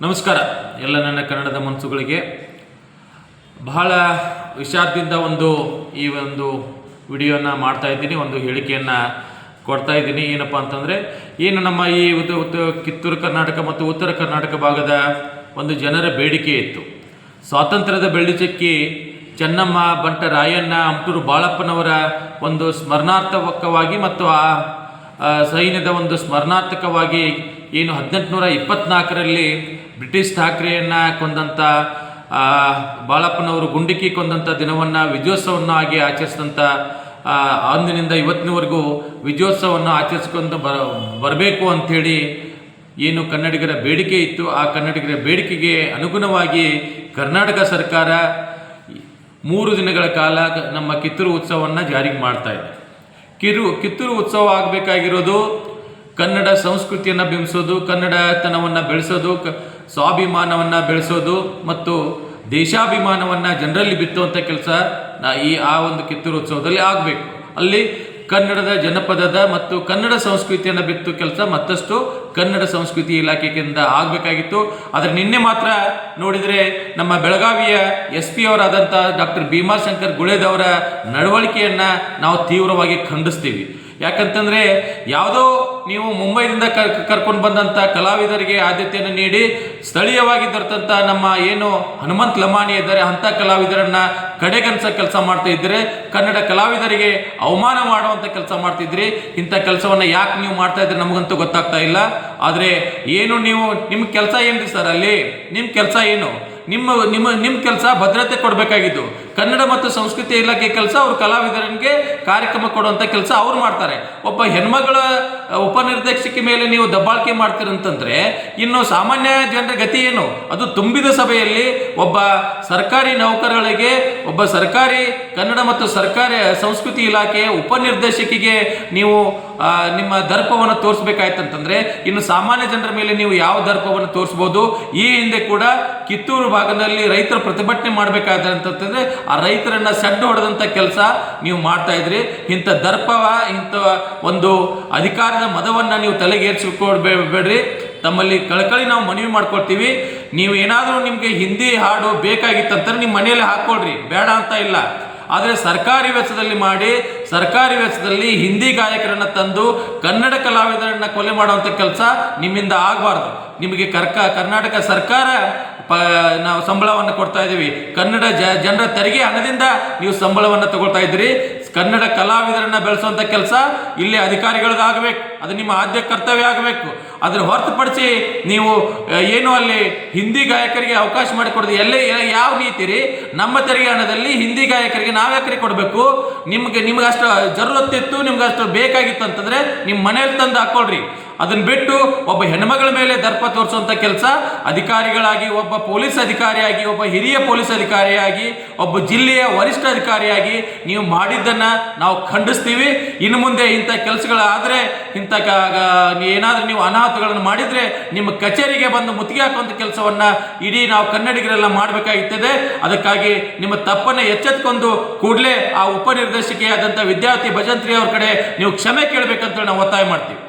ನಮಸ್ಕಾರ. ಎಲ್ಲ ನನ್ನ ಕನ್ನಡದ ಮನಸ್ಸುಗಳಿಗೆ ಬಹಳ ವಿಷಾದದಿಂದ ಒಂದು ಈ ಒಂದು ವಿಡಿಯೋನ ಮಾಡ್ತಾ ಇದ್ದೀನಿ ಒಂದು ಹೇಳಿಕೆಯನ್ನು ಕೊಡ್ತಾ ಇದ್ದೀನಿ. ಏನಪ್ಪ ಅಂತಂದರೆ ಏನು ನಮ್ಮ ಈ ಕಿತ್ತೂರು ಕರ್ನಾಟಕ ಮತ್ತು ಉತ್ತರ ಕರ್ನಾಟಕ ಭಾಗದ ಒಂದು ಜನರ ಬೇಡಿಕೆ ಇತ್ತು. ಸ್ವಾತಂತ್ರ್ಯದ ಬೆಳ್ಳಿಚಕ್ಕಿ ಚೆನ್ನಮ್ಮ ಬಂಟ ರಾಯಣ್ಣ ಅಂಟೂರು ಬಾಳಪ್ಪನವರ ಒಂದು ಸ್ಮರಣಾರ್ಥಕವಾಗಿ ಮತ್ತು ಆ, ಸೈನ್ಯದ ಒಂದು ಸ್ಮರಣಾರ್ಥಕವಾಗಿ ಏನು ಹದಿನೆಂಟುನೂರ ಇಪ್ಪತ್ನಾಲ್ಕರಲ್ಲಿ ಬ್ರಿಟಿಷ್ ಠಾಕ್ರೆಯನ್ನು ಕೊಂದಂಥ ಬಾಳಪ್ಪನವರು ಗುಂಡಿಕ್ಕಿ ಕೊಂದಂಥ ದಿನವನ್ನು, ವಿಜಯೋತ್ಸವವನ್ನು ಆಗಿ ಆಚರಿಸಿದಂಥ ಅಂದಿನಿಂದ ಇವತ್ತಿನವರೆಗೂ ವಿಜಯೋತ್ಸವವನ್ನು ಆಚರಿಸ್ಕೊಂಡು ಬರ, ಬರಬೇಕು ಅಂಥೇಳಿ ಏನು ಕನ್ನಡಿಗರ ಬೇಡಿಕೆ ಇತ್ತು. ಆ ಕನ್ನಡಿಗರ ಬೇಡಿಕೆಗೆ ಅನುಗುಣವಾಗಿ ಕರ್ನಾಟಕ ಸರ್ಕಾರ ಮೂರು ದಿನಗಳ ಕಾಲ ನಮ್ಮ ಕಿತ್ತೂರು ಉತ್ಸವವನ್ನು ಜಾರಿಗೆ ಮಾಡ್ತಾ ಇದೆ. ಕಿರು, ಕಿತ್ತೂರು ಉತ್ಸವ ಆಗಬೇಕಾಗಿರೋದು ಕನ್ನಡ ಸಂಸ್ಕೃತಿಯನ್ನು ಬಿಂಬಿಸೋದು, ಕನ್ನಡತನವನ್ನು ಬೆಳೆಸೋದು, ಕ ಸ್ವಾಭಿಮಾನವನ್ನು ಬೆಳೆಸೋದು ಮತ್ತು ದೇಶಾಭಿಮಾನವನ್ನು ಜನರಲ್ಲಿ ಬಿತ್ತುವಂಥ ಕೆಲಸ ಈ ಆ ಒಂದು ಕಿತ್ತೂರು ಉತ್ಸವದಲ್ಲಿ ಆಗಬೇಕು. ಅಲ್ಲಿ ಕನ್ನಡದ ಜನಪದದ ಮತ್ತು ಕನ್ನಡ ಸಂಸ್ಕೃತಿಯನ್ನು ಬಿತ್ತು ಕೆಲಸ ಮತ್ತಷ್ಟು ಕನ್ನಡ ಸಂಸ್ಕೃತಿ ಇಲಾಖೆಯಿಂದ ಆಗಬೇಕಾಗಿತ್ತು. ಆದರೆ ನಿನ್ನೆ ಮಾತ್ರ ನೋಡಿದರೆ ನಮ್ಮ ಬೆಳಗಾವಿಯ ಎಸ್ ಪಿ ಅವರಾದಂಥ ಡಾಕ್ಟರ್ ಭೀಮಾಶಂಕರ್ ಗುಳೇದವರ ನಡವಳಿಕೆಯನ್ನು ನಾವು ತೀವ್ರವಾಗಿ ಖಂಡಿಸ್ತೀವಿ. ಯಾಕಂತಂದರೆ ಯಾವುದೋ ನೀವು ಮುಂಬೈನಿಂದ ಕರ್, ಕರ್ಕೊಂಡು ಬಂದಂಥ ಕಲಾವಿದರಿಗೆ ಆದ್ಯತೆಯನ್ನು ನೀಡಿ ಸ್ಥಳೀಯವಾಗಿ ದೊರೆತಂಥ ನಮ್ಮ ಏನು ಹನುಮಂತ್ ಲಮಾಣಿ ಇದ್ದಾರೆ, ಅಂಥ ಕಲಾವಿದರನ್ನ ಕಡೆಗಣಿಸೋ ಕೆಲಸ ಮಾಡ್ತಾ ಇದ್ದರೆ. ಕನ್ನಡ ಕಲಾವಿದರಿಗೆ ಅವಮಾನ ಮಾಡುವಂಥ ಕೆಲಸ ಮಾಡ್ತಿದ್ರಿ ಇಂಥ ಕೆಲಸವನ್ನು ಯಾಕೆ ನೀವು ಮಾಡ್ತಾ ಇದ್ರೆ ನಮಗಂತೂ ಗೊತ್ತಾಗ್ತಾ ಇಲ್ಲ. ಆದರೆ ಏನು ನೀವು ನಿಮ್ಮ ಕೆಲಸ ಏನ್ರಿ ಸರ್ ಅಲ್ಲಿ? ನಿಮ್ಮ ಕೆಲಸ ಏನು? ನಿಮ್ಮ ನಿಮ್ಮ ನಿಮ್ಮ ಕೆಲಸ ಭದ್ರತೆ ಕೊಡಬೇಕಾಗಿದ್ದು. ಕನ್ನಡ ಮತ್ತು ಸಂಸ್ಕೃತಿ ಇಲಾಖೆ ಕೆಲಸ, ಅವ್ರ ಕಲಾವಿದರಿಗೆ ಕಾರ್ಯಕ್ರಮ ಕೊಡುವಂಥ ಕೆಲಸ ಅವ್ರು ಮಾಡ್ತಾರೆ. ಒಬ್ಬ ಹೆಣ್ಮಗಳ ಉಪನಿರ್ದೇಶಕಿ ಮೇಲೆ ನೀವು ದಬ್ಬಾಳಿಕೆ ಮಾಡ್ತೀರಂತಂದ್ರೆ, ಇನ್ನು ಸಾಮಾನ್ಯ ಜನರ ಗತಿ ಏನು? ಅದು ತುಂಬಿದ ಸಭೆಯಲ್ಲಿ ಒಬ್ಬ ಸರ್ಕಾರಿ ನೌಕರಗಳಿಗೆ ಒಬ್ಬ ಸರ್ಕಾರಿ ಕನ್ನಡ ಮತ್ತು ಸರ್ಕಾರಿ ಸಂಸ್ಕೃತಿ ಇಲಾಖೆಯ ಉಪನಿರ್ದೇಶಕಿಗೆ ನೀವು ನಿಮ್ಮ ದರ್ಪವನ್ನು ತೋರಿಸ್ಬೇಕಾಯ್ತಂತಂದ್ರೆ, ಇನ್ನು ಸಾಮಾನ್ಯ ಜನರ ಮೇಲೆ ನೀವು ಯಾವ ದರ್ಪವನ್ನು ತೋರಿಸ್ಬೋದು? ಈ ಹಿಂದೆ ಕೂಡ ಕಿತ್ತೂರು ಭಾಗದಲ್ಲಿ ರೈತರು ಪ್ರತಿಭಟನೆ ಮಾಡಬೇಕಾದ್ರೆ ಅಂತಂದ್ರೆ ಆ ರೈತರನ್ನ ಸಡ್ಡು ಹೊಡೆದಂಥ ಕೆಲಸ ನೀವು ಮಾಡ್ತಾ ಇದ್ರಿ. ಇಂಥ ದರ್ಪವ ಇಂಥ ಒಂದು ಅಧಿಕಾರದ ಮದವನ್ನು ನೀವು ತಲೆಗೇರಿಸಿಕೊಡ್ಬೇಡ್ರಿ ತಮ್ಮಲ್ಲಿ ಕಳಕಳಿ ನಾವು ಮನವಿ ಮಾಡ್ಕೊಳ್ತೀವಿ. ನೀವು ಏನಾದರೂ ನಿಮಗೆ ಹಿಂದಿ ಹಾಡು ಬೇಕಾಗಿತ್ತಂತಾರೆ ನಿಮ್ಮ ಮನೆಯಲ್ಲಿ ಹಾಕ್ಕೊಳ್ರಿ ಬೇಡ ಅಂತ ಇಲ್ಲ. ಆದರೆ ಸರ್ಕಾರಿ ವೆಚ್ಚದಲ್ಲಿ ಮಾಡಿ, ಸರ್ಕಾರಿ ವೆಚ್ಚದಲ್ಲಿ ಹಿಂದಿ ಗಾಯಕರನ್ನು ತಂದು, ಕನ್ನಡ ಕಲಾವಿದರನ್ನ ಕೊಲೆ ಮಾಡುವಂಥ ಕೆಲಸ ನಿಮ್ಮಿಂದ ಆಗಬಾರ್ದು. ನಿಮಗೆ ಕರ್ಕ, ಕರ್ನಾಟಕ ಸರ್ಕಾರ ಪ, ನಾವು ಸಂಬಳವನ್ನು ಕೊಡ್ತಾ ಇದ್ದೀವಿ. ಕನ್ನಡ ಜ, ಜನರ ತೆರಿಗೆ ಹಣದಿಂದ ನೀವು ಸಂಬಳವನ್ನು ತಗೊಳ್ತಾ ಇದ್ದೀರಿ. ಕನ್ನಡ ಕಲಾವಿದರನ್ನ ಬೆಳೆಸುವಂಥ ಕೆಲಸ ಇಲ್ಲಿ ಅಧಿಕಾರಿಗಳದ್ದಾಗಬೇಕು ಅದು ನಿಮ್ಮ ಆದ್ಯ ಕರ್ತವ್ಯ ಆಗಬೇಕು. ಅದನ್ನು ಹೊರತುಪಡಿಸಿ ನೀವು ಏನು ಅಲ್ಲಿ ಹಿಂದಿ ಗಾಯಕರಿಗೆ ಅವಕಾಶ ಮಾಡಿಕೊಡೋದು, ಎಲ್ಲೇ ಯಾವ ರೀತಿ ರೀ ನಮ್ಮ ತೆರಿಗೆ ಹಣದಲ್ಲಿ ಹಿಂದಿ ಗಾಯಕರಿಗೆ ನಾವ್ಯಾಕರಿಗೆ ಕೊಡಬೇಕು. ನಿಮಗೆ, ನಿಮ್ಗೆ ಅಷ್ಟು ಜರುರತ್ತಿತ್ತು, ನಿಮ್ಗೆ ಅಷ್ಟು ಬೇಕಾಗಿತ್ತು ಅಂತಂದ್ರೆ ನಿಮ್ಮ ಮನೇಲಿ ತಂದು ಹಾಕೊಳ್ರಿ. ಅದನ್ನ ಬಿಟ್ಟು ಒಬ್ಬ ಹೆಣ್ಮಗಳ ಮೇಲೆ ದರ್ಪ ತೋರಿಸುವಂಥ ಕೆಲಸ, ಅಧಿಕಾರಿಗಳಾಗಿ, ಒಬ್ಬ ಪೊಲೀಸ್ ಅಧಿಕಾರಿಯಾಗಿ, ಒಬ್ಬ ಹಿರಿಯ ಪೊಲೀಸ್ ಅಧಿಕಾರಿಯಾಗಿ, ಒಬ್ಬ ಜಿಲ್ಲೆಯ ವರಿಷ್ಠ ಅಧಿಕಾರಿಯಾಗಿ ನೀವು ಮಾಡಿದ್ದನ್ನು ನಾವು ಖಂಡಿಸ್ತೀವಿ. ಇನ್ನು ಮುಂದೆ ಇಂಥ ಕೆಲಸಗಳಾದರೆ ಇಂಥ ಕ- ಏನಾದರೂ ನೀವು ಅನಾಹುತಗಳನ್ನು ಮಾಡಿದರೆ ನಿಮ್ಮ ಕಚೇರಿಗೆ ಬಂದು ಮುತ್ತಿಗೆ ಹಾಕುವಂಥ ಕೆಲಸವನ್ನು ಇಡೀ ನಾವು ಕನ್ನಡಿಗರೆಲ್ಲ ಮಾಡಬೇಕಾಗುತ್ತದೆ. ಅದಕ್ಕಾಗಿ ನಿಮ್ಮ ತಪ್ಪನ್ನು ಎಚ್ಚೆತ್ಕೊಂಡು ಕೂಡಲೇ ಆ ಉಪನಿರ್ದೇಶಕಿಯಾದಂಥ ವಿದ್ಯಾರ್ಥಿ ಭಜಂತ್ರಿ ಅವ್ರ ಕಡೆ ನೀವು ಕ್ಷಮೆ ಕೇಳಬೇಕಂತೇಳಿ ನಾವು ಒತ್ತಾಯ ಮಾಡ್ತೀವಿ.